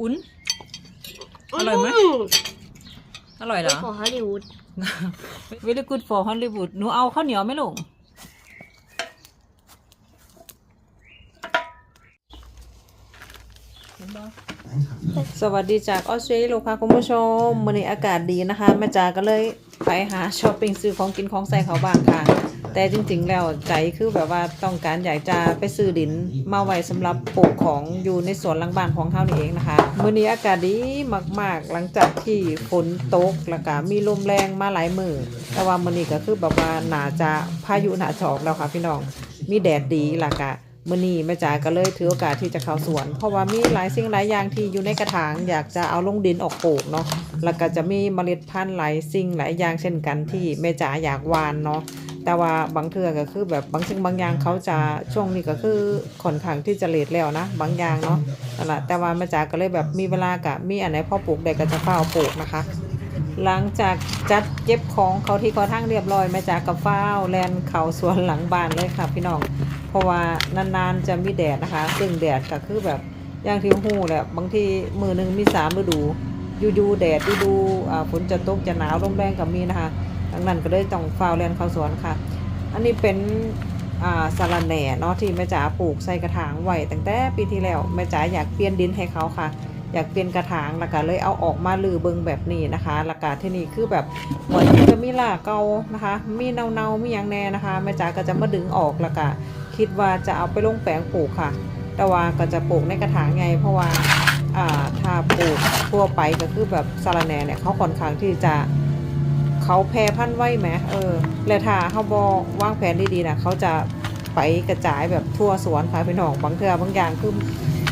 อุ่นอร่อยไหม อร่อยเหรอ ขอฮอลลีวูด very good for Hollywood หนูเอาข้าวเหนียวไหมลูกสวัสดีจากออสเตรเลียค่ะคุณผู้ชมวันนี้อากาศดีนะคะแม่จ๋าก็เลยไปหาช้อปปิ้งซื้อของกินของใส่เขาบ้างค่ะ แต่จริง ๆ แล้วใจคือแบบว่าต้องการอยากจะไปซื้อดินมาไว้สำหรับปลูกของอยู่ในสวนหลังบ้านของเขานี่เองนะคะมื้อนี้อากาศดีมาก ๆ หลังจากที่ฝนตกแล้วก็มีลมแรงมาหลายมือแต่ว่ามื้อนี้ก็คือแบบว่าน่าจะพายุน่าจะออกแล้วค่ะพี่น้อง มีแดดดีล่ะกะมื้อนี้แม่จ๋าก็เลยถือโอกาสที่จะเข้าสวน เพราะว่ามีหลายสิ่งหลายอย่างที่อยู่ในกระถางอยากจะเอาลงดินออกปลูกเนาะแล้วก็จะมีเมล็ดพันธุ์หลายสิ่งหลายอย่างเช่นกันที่แม่จ๋าอยากหวานเนาะ แต่ว่าบางเทื่อก็คือแบบบางสิ่งบางอย่างเขาจะช่วงนี้ก็คือค่อนข้างที่จะเลทแล้วนะ บางอย่างเนาะนั่นแหละแต่ว่าแม่จ๋าก็เลยแบบมีเวลากะมีอันไหนพอปลูกได้ก็จะเฝ้าปลูกนะคะ หลังจากจัดเก็บของเขาที่เขาทั้งเรียบร้อยแม่จ๋ากับฟ้าแลนเขาสวนหลังบ้านเลยค่ะพี่น้องเพราะว่านานๆจะมีแดดนะคะ ซึ่งแดดก็คือแบบอย่างที่หูแหละบางทีมือหนึ่งมีสามฤดูอยู่ๆแดดดูอ่าฝนจะตกจะหนาวลมแรงกับมีนะคะ ดังนั้นก็เลยต้องฟาวแลนเข้าสวนค่ะ อันนี้เป็นสาระแหน่เนาะที่แม่จ๋าปลูกใส่กระถางไว้ตั้งแต่ปีที่แล้วแม่จ๋าอยากเปลี่ยนดินให้เขาค่ะ อยากเปลี่ยนกระถางแล้วก็เลยเอาออกมาลือเบิงแบบนี้นะคะแล้วก็ที่นี่คือแบบเหมือนจะมีลาเกานะคะ มีเนาเนาๆมีอย่างแน่นะคะแม่จ๋าก็จะมาดึงออกแล้วก็คิดว่าจะเอาไปลงแปลงปลูกค่ะ แต่ว่าก็จะปลูกในกระถางไงเพราะว่าอ่าถ้าปลูกทั่วไปก็คือแบบสาระแหน่เนี่ยเขาค่อนข้างที่จะ เขาแพร่พันธุ์ไว้ไหมเออแล้วถ้าเขาบอกวางแผนดีๆนะเขาจะไปกระจายแบบทั่วสวนค่ะพี่น้องบางเทือบางอย่างคือ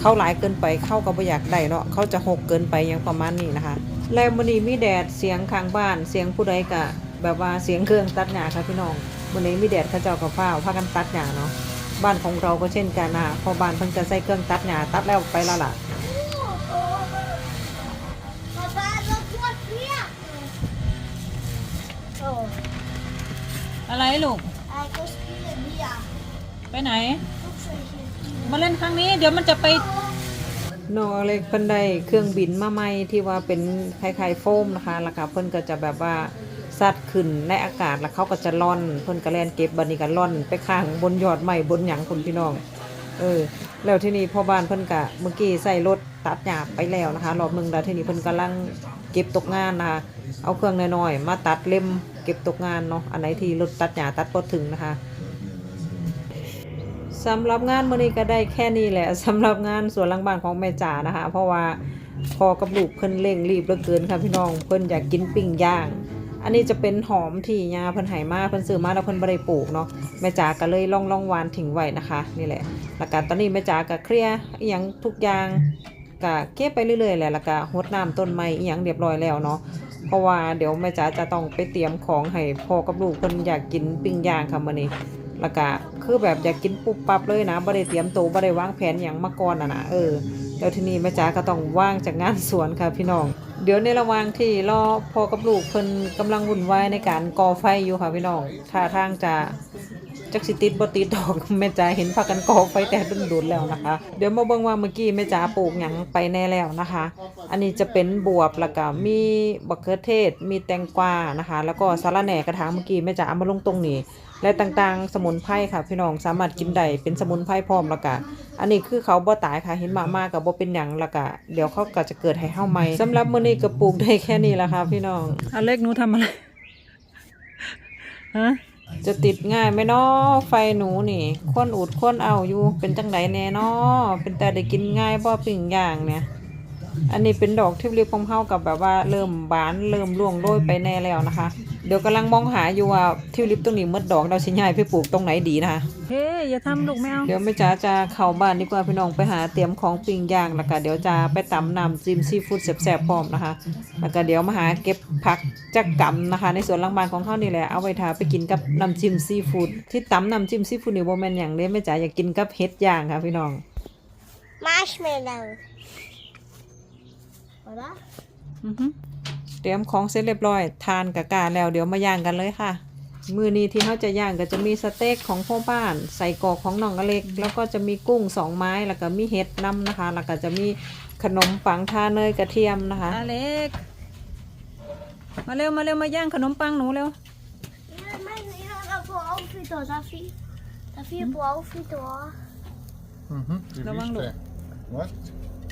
เข้าหลายเกินไปเข้าก็ไม่อยากได้เนาะเขาจะหกเกินไปอยังประมาณนี้นะคะ แล้วมันนี้มีแดดเสียงข้างบ้าน เสียงผู้ใดกะแบบว่าเสียงเครื่องตัดหญ้าค่ะพี่น้องวันนี้มีแดดเขาเจ้ากับฟ้าพากันตัดหญ้าเนาะบ้านของเราก็เช่นกันนะพอบ้านเพิ่งจะใส่เครื่องตัดหญ้าตัดแล้วไปล้วล่ะ อะไรลูก ไปไหน มาเล่นครั้งนี้ เดี๋ยวมันจะไปนอเล็กเพิ่นได้เครื่องบินมาใหม่ที่ว่าเป็นคล้ายๆโฟมนะคะแล้วก็เพิ่นก็จะแบบว่าซัดขึ้นในอากาศแล้วเขาก็จะล่อน เพิ่นก็แล่นเก็บบัดนี้ก็ล่อน ไปข้างบนยอดไม้บนหยังคุณพี่น้อง เออ แล้วที่นี่พ่อบ้านเพิ่นก็เมื่อกี้ใส่รถตัดหญ้าไปแล้วนะคะรอบหนึงแล้วที่นี่เพิ่นกำลังเก็บตกงานนะคะ เอาเครื่องน้อยๆมาตัดเล่มเก็บตกงานเนาะอันไหนที่รถตัดหญ้าตัดบ่ถึงนะคะสำหรับงานมื้อนี้ก็ได้แค่นี้แหละสำหรับงานสวนหลังบ้านของแม่จ๋านะคะ เพราะว่าพอกับลูกเพิ่นเร่งรีบเหลือเกินค่ะพี่น้องเพิ่นอยากกินปิ้งย่าง อันนี้จะเป็นหอมที่ยาเพิ่นให้มาเพิ่นซื้อมาแล้วเพิ่นบ่ได้ปลูกเนาะแม่จ๋าก็เลยล่องล่องวานทิ้งไว้นะคะนี่แหละแล้วก็ตอนนี้แม่จ๋าก็เคลียร์อีหยังทุกอย่างก็เก็บไปเรื่อยๆแหละแล้วก็รดน้ำต้นไม้อีหยังเรียบร้อยแล้วเนาะ เพราะว่าเดี๋ยวแม่จ๋าจะต้องไปเตรียมของให้พ่อกับลูกคนอยากกินปิ้งย่างค่ะมื้อนี้แล้วก็คือแบบอยากกินปุ๊บปั๊บเลยนะบ่ได้เตรียมตัวบ่ได้วางแผนอย่างมาก่อนอะนะเออแล้วทีนี้แม่จ๋าก็ต้องว่างจากงานสวนค่ะพี่น้อง เดี๋ยวในระหว่างที่รอพ่อกับลูกเพิ่นกำลังวุ่นวายในการก่อไฟอยู่ค่ะพี่น้องท่าทางจะ จักสิติดบ่ติดดอกแม่จ๋าเห็นพากันก่อไฟแต่ดุนๆแล้วนะคะ เดี๋ยวมาเบิ่งว่าเมื่อกี้แม่จ๋าปลูกหยังไปแน่แล้วนะคะ อันนี้จะเป็นบวบแล้วก็มีบักเขือเทศ มีแตงกวานะคะ แล้วก็สาระแหน่กระถางเมื่อกี้แม่จ๋าเอามาลงตรงนี้และต่างๆ สมุนไพรค่ะ พี่น้องสามารถกินได้เป็นสมุนไพรพร้อมแล้วก็อันนี้คือเขาบ่ตายค่ะเห็นมามากกับบ่เป็นหยังแล้วก็เดี๋ยวเขาก็จะเกิดให้เฮาใหม่สำหรับมื้อนี้ก็ปลูกได้แค่นี้ละค่ะ พี่น้องอเล็กหนูทำอะไรฮะ จะติดง่ายไหมเนาะไฟหนูนี่ข้นอุดข้นเอาอยู่เป็นจังไดแน่เนาะเป็นแต่ได้กินง่ายบ่ปิ่งย่างเนี่ย อันนี้เป็นดอกทิวลิปของเฮากับแบบว่าเริ่มบานเริ่มร่วงโรยไปแน่แล้วนะคะ เดี๋ยวกำลังมองหาอยู่ว่าทิวลิปตรงนี้หมดดอกเราสิย้ายไปปลูกตรงไหนดีนะคะเฮ้ยอย่าทำลูกแมวเดี๋ยวแม่จ๋าจะเข้าบ้านดีกว่าพี่น้องไปหาเตรียมของปิ้งย่างแล้วก็เดี๋ยวจะไปตำน้ำจิ้มซีฟู้ดแซ่บๆพร้อมนะคะแล้วก็เดี๋ยวมาหาเก็บผักจักกำนะคะ ในสวนหลังบ้านของเขานี่แหละเอาไว้ทาไปกินกับน้ำจิ้มซีฟู้ดที่ตำน้ำจิ้มซีฟู้ดนี่บ่แม่นอย่างเด้แม่จ๋าอยากกินกับเห็ดย่างค่ะพี่น้องมาร์ชเมลโล่เอาละอือฮึ เตรียมของเสร็จเรียบร้อย ทานกะกาแล้วเดี๋ยวมาย่างกันเลยค่ะ มือนี้ที่เขาจะย่างก็จะมีสเต็กของพ่อบ้าน ใส่กรอกของน้องอเล็ก แล้วก็จะมีกุ้งสองไม้แล้วก็มีเห็ดน้ำนะคะ แล้วก็จะมีขนมปังทาเนยกระเทียมนะคะอเล็ก มาเร็วมาเร็วมาย่างขนมปังหนูเร็ว Men jag har på outfit då, Safi. Safi är på outfit då. Mhm, du Da var han visste. Was?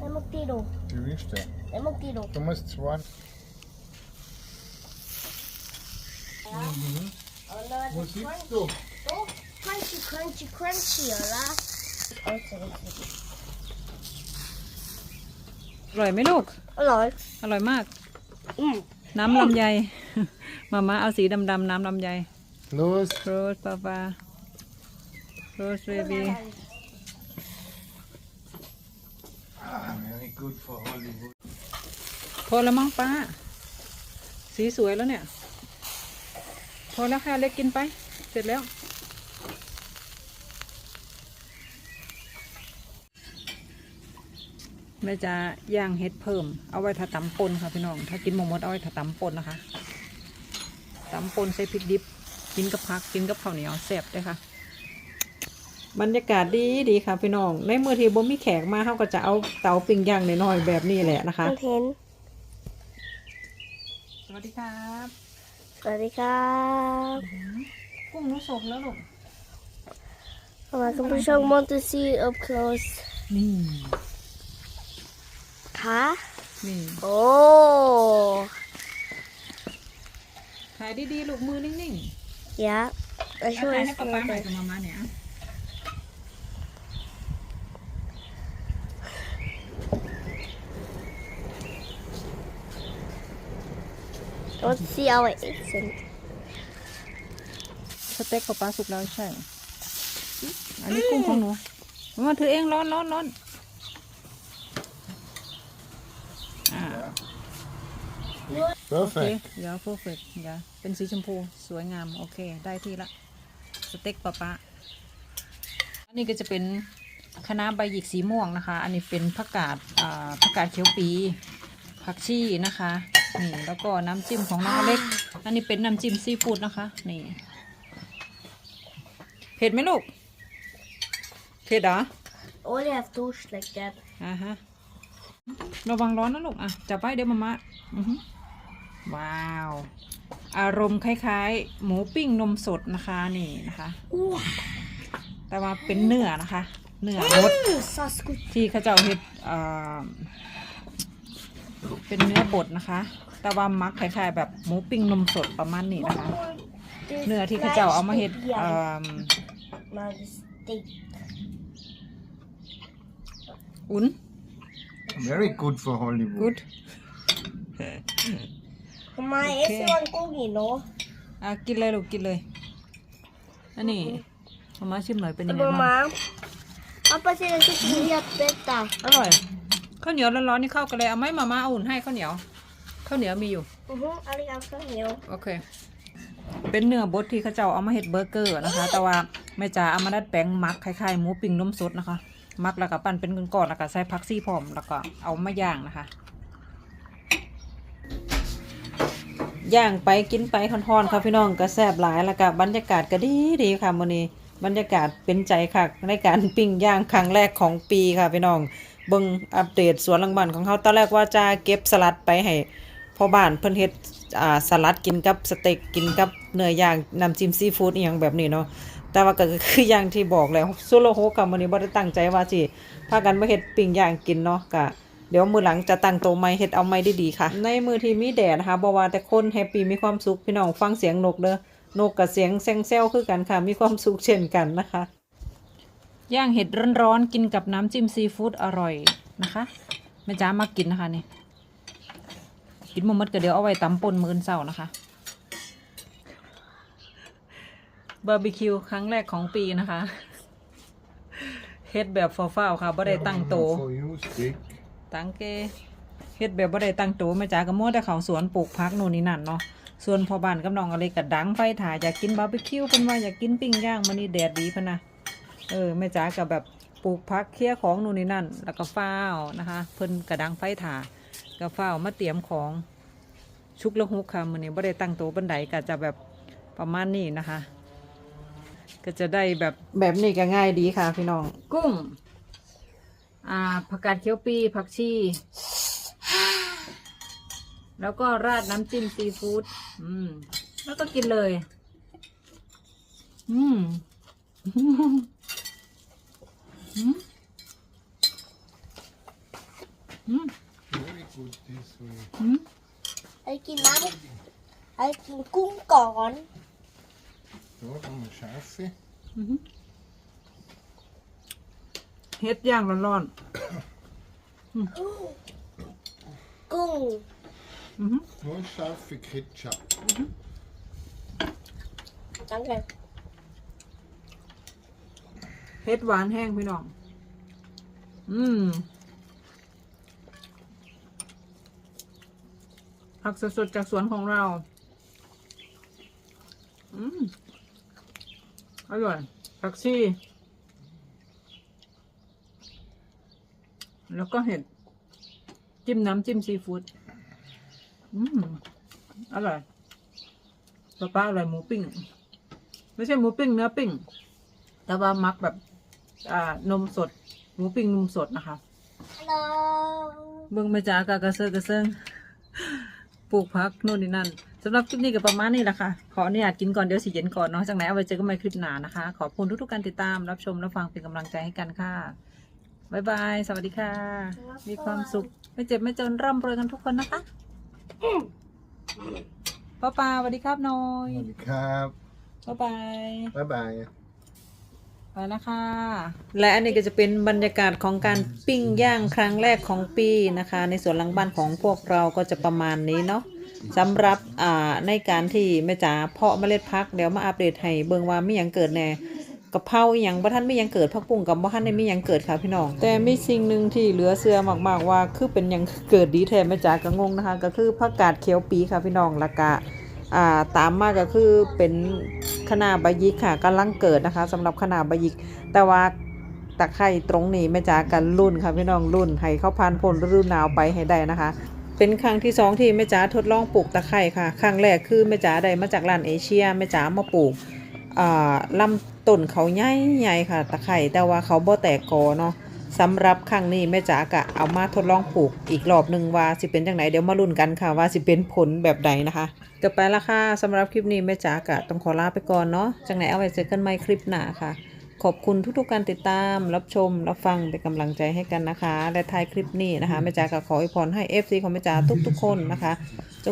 Den åkte då. Du visste. Den åkte då. Du musst zwei. Wo sitzt du? Oh, crunchy, crunchy, crunchy, eller? อร่อยไหมลูก Hallå. อร่อยมาก Mm. น้ำลำไย มาม่าเอาสีดำๆน้ำลำไย Los. โรสปาปาโรสเบบี Ah, very good for Hollywood. พอแล้วมั้งป้า สีสวยแล้วเนี่ยพ อแล้วค่ะเล็กกินไป เสร็จแล้ว แม่จะย่างเห็ดเพิ่ม เอาไว้ถ้าตำปนค่ะพี่น้อง ถ้ากินหมหมดเอาไว้ถ้าตำปนนะคะตำปนใส่พริกดิบ กินกับผัก กินกับข้าวเหนียวแซ่บเลยค่ะ บรรยากาศดีดีค่ะพี่น้อง ในมือที่บ่มีแขกมาเขาก็จะเอาเตาปิ้งย่างน้อยๆแบบนี้แหละนะคะ Man hen. สวัสดีครับ Swadika. กุ้งรู้สกแล้วลูก Man kan försöka måste se up close. นี่ Ha? นี่ Oh. ถ่ายดีๆลูกมือนิ่ง Ja. ๆ Jag แล้ว tror ถ่าย jag ให้ ska ป๊าป๊าหน่ göra อย det. กับมาม่าเนี่ย Let's see how it is. สเต็กป๊าป๊าสุกแล้วใช่ อันนี้กุ้งของหนูมาถือเองร้อนร้อนร้อนอ่าโอเค Perfect. เดี๋ยวเพอร์เฟกเดี๋ยวเป็นสีชมพูสวยงาม โอเค ได้ที่ละ สเต็กป๊าป๊าอันนี้ก็จะเป็นคณะน้าใบหยิกสีม่วงนะคะ อันนี้เป็นผักกาดอ่าผักกาดเขียวปีผักชีนะคะ นี่แล้วก็น้ำจิ้มของน้องอเล็ก อันนี้เป็นน้ำจิ้มซีฟู้ดนะคะ นี่เผ็ดไหมลูกเผ็ดเหรอ Only have torch like that. อ่าฮะระวังร้อนนะลูกอะจับไว้เดี๋ยวมามาอือหือว้าว อารมณ์คล้ายๆ หมูปิ้งนมสดนะคะนี่นะคะแต่ว่าเป็นเนื้อนะคะ เนื้อบด Saskut. ที่เขาเจ้าเฮ็ดเอ่อ เป็นเนื้อบดนะคะ แต่ว่ามักคล้ายๆแบบหมูปิ้งนมสดประมาณนี้นะคะ เนื้อที่เขาเจ้าเอามาเฮ็ดเอ่อ Man, steak. อุ่น Very good for Hollywood. good Mamma, Okej. är så en gång i då? อะกินเลยลูกกินเลยอันนี้มามาชิมหน่อยเป็นยังไงบ้าง Mamma. Pappa säger att det är jättebästa. อร่อย ข้าวเหนียวร้อนๆนี่เข้ากันเลยเอาไหมมามาเอาอุ่นให้ข้าวเหนียวข้าวเหนียวมีอยู่ Mhm, allihopa nu. โอเค เป็นเนื้อบดที่เขาเจ้าเอามาเฮ็ดเบอร์เกอร์นะคะ แต่ว่าแม่จ๋าเอามาดัดแปลงมักคล้ายๆหมูปิ้งนมสดนะคะ มักแล้วก็ปั้นเป็นก้อนๆแล้วก็ใส่ผักซี่พร้อมแล้วก็เอามาย่างนะคะย่างไปกินไปคอนๆค่ะพี่น้องก็แซ่บหลายแล้วก็บรรยากาศก็ดีดีๆค่ะมื้อนี้บรรยากาศเป็นใจค่ะในการปิ้งย่างครั้งแรกของปีค่ะพี่น้อง เบิ่งอัปเดตสวนหลังบ้านของเขาตอนแรกว่าจะเก็บสลัดไปให้พ่อบ้านเพิ่นเฮ็ดอ่าสลัดกินกับสเต็กกินกับเนื้อย่างน้ำจิ้มซีฟู้ดอหยังแบบนี้เนาะแต่ว่าก็คืออย่างที่บอกแล้วซุโลโฮกับมื้อนี้บ่ได้ตั้งใจว่าสิพากันมาเฮ็ดปิ้งย่างกินเนาะก็เดี๋ยวมือหลังจะตั้งโตวใหม่เฮ็ดเอาใหม่ดีๆค่ะ ในมือที่มีแดดนะคะบ่ว่าแต่คนแฮปปี้มีความสุขพี่น้องฟังเสียงนกเด้อนกกับเสียงแซงแซวคือกันค่ะ มีความสุขเช่นกันนะคะ ย่างเห็ดร้อนๆกินกับน้ำจิ้มซีฟู้ดอร่อยนะคะแม่จ๋ามากินนะคะนี่กินหมดก็เดี๋ยวเอาไว้ตำปนมือนเช้านะคะบาร์บีคิวครั้งแรกของปีนะคะเฮ็ดแบบฟ้าวๆค่ะบ่ได้ตั้งโตตังเกเฮ็ดแบบบ่ได้ตั้งตัวแม่จ๋าก็มัวแต่เขาสวนปลูกพักโน่นนี่นั่นเนาะส่วนพอบ้านกับน้องอะไรก็ดังไฟถ่ายอยากกินบาร์บีคิวเพิ่นว่าอยากกินปิ้งย่างมื้อนี้แดดดีเพิ่นนะ เออแม่จ๋าก็แบบปลูกพักเคลียร์ของโน่นนี่นั่น แล้วก็ฟ้าวนะคะ เพิ่นก็ดังไฟถ่าก็ฟ้าวมาเตรียมของชุกละหุกค่ะมื้อนี้บ่ได้ตั้งตัวบันไดก็จะแบบประมาณนี้นะคะ ก็จะได้แบบแบบนี้ก็ง่ายดีค่ะ พี่น้อง กุ้ง อ่าผักกาดเขียวปีผักชีแล้วก็ราดน้ำจิ้มซีฟู้ดอืม แล้วก็กินเลย อืม อืมอืม Very good this way. อืมไอ้กินน้ำไอ้กินกุ้งก่อน So, dann mal Schafe. อืมเฮ็ดย่างร้อนกุ้งๆอืม Nur scharfe Ketchup. จั งเลยเฮ็ดหวานแห้งพี่น้อง อืมผักสดๆจากสวนของเรา อืมอร่อยผักชีแล้วก็เห็ด จิ้มน้ำจิ้มซีฟู้ด อืม อร่อยป้าป้าอร่อยหมูปิ้ง ไม่ใช่หมูปิ้งเนื้อปิ้ง แต่ว่ามักแบบ นมสดหมูปิ้งนมสดนะคะฮัลโหลเบิ่งมาจากากระเซอะกระเซิงปลูกพักโน่นนี่นั่นสำหรับคลิปนี้ก็ประมาณนี้แหละค่ะ ขออนุญาตกินก่อนเดี๋ยวสิเย็นก่อนเนาะจากไหนเอาไว้เจอกันใหม่คลิปหน้านะคะ ขอบคุณทุกๆการติดตามรับชมรับฟังเป็นกำลังใจให้กันค่ะบ๊ายบาย สวัสดีค่ะ มีความสุข ไม่เจ็บไม่จนร่ำรวยกันทุกคนนะคะป้าปาสวัสดีครับน้อย สวัสดีครับ บ๊ายบาย บ๊ายบาย ไปแล้วค่ะ และอันนี้ก็จะเป็นบรรยากาศของการปิ้งย่างครั้งแรกของปีนะคะ ในสวนหลังบ้านของพวกเราก็จะประมาณนี้เนาะสำหรับอ่าในการที่แม่จ๋าเพาะเมล็ดพักเดี๋ยวมาอัปเดตให้เบิ่งว่ามีหยังเกิดแน่กะเพราอหย่างบ่ท่านไมีหยังเกิดพักปุ้งกับบ่ท่านได้มีหยังเกิดค่ะพี่น้อง แต่มีสิ่งหนึ่งที่เหลือเชื่อมากๆว่า คือเป็นหยังเกิดดีแท้แม่จ๋าก็งงนะคะ ก็คือผักกาดเขียวปีค่ะพี่น้องล้วก็อ่า ตามมาก็คือเป็นคณะใบยิกค่ะกำลังเกิดนะคะสำหรับคณะใบยิก แต่ว่าตะไคร่ตรงนี้แม่จ๋ากันรุ่นค่ะพี่น้องรุ่นให้เข้าพันพ้นฤดูหนาวไปให้ได้นะคะ เป็นครั้งที่สองที่แม่จ๋าทดลองปลูกตะไคร่ค่ะ ครั้งแรกคือแม่จ๋าได้มาจากร้านเอเชียแม่จ๋ามาปลูกอ่าลำต้นเขาใหญ่ใหญ่ค่ะ ตะไคร่แต่ว่าเขาบ่แตกกอเนาะ สำหรับครั้งนี้แม่จ๋ากะเอามาทดลองปลูกอีกรอบหนึ่งว่าสิเป็นจังไหนเดี๋ยวมาลุ้นกันค่ะว่าสิเป็นผลแบบใดนะคะก็ไปละค่ะสำหรับคลิปนี้แม่จ๋ากะต้องขอลาไปก่อนเนาะจังไหนเอาไว้เจอกันใหม่คลิปหน้าค่ะ ขอบคุณทุกๆการติดตาม รับชม รับฟังเป็นกำลังใจให้กันนะคะ และท้ายคลิปนี้นะคะแม่จ๋าก็ขออวยพรให้ FC ของแม่จ๋าทุกๆคนนะคะ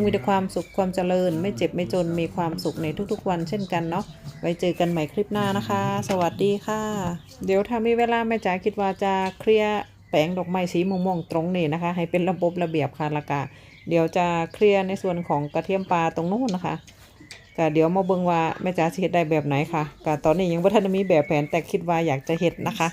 มีแต่ความสุขความเจริญ ไม่เจ็บไม่จนมีความสุขในทุกๆวันเช่นกันเนาะไว้เจอกันใหม่คลิปหน้านะคะ สวัสดีค่ะ เดี๋ยวถ้ามีเวลาแม่จ๋าคิดว่าจะเคลียร์แปลงดอกไม้สีม่วงๆตรงนี้นะคะ ให้เป็นระบบระเบียบค่ะละกะเดี๋ยวจะเคลียร์ในส่วนของกระเทียมปลาตรงนู้นนะคะก็เดี๋ยวมาเบิ่งว่าแม่จ๋าสิเฮ็ดได้แบบไหนค่ะก็ตอนนี้ยังบ่ทันมีแบบแผนแต่คิดว่าอยากจะเฮ็ดนะคะ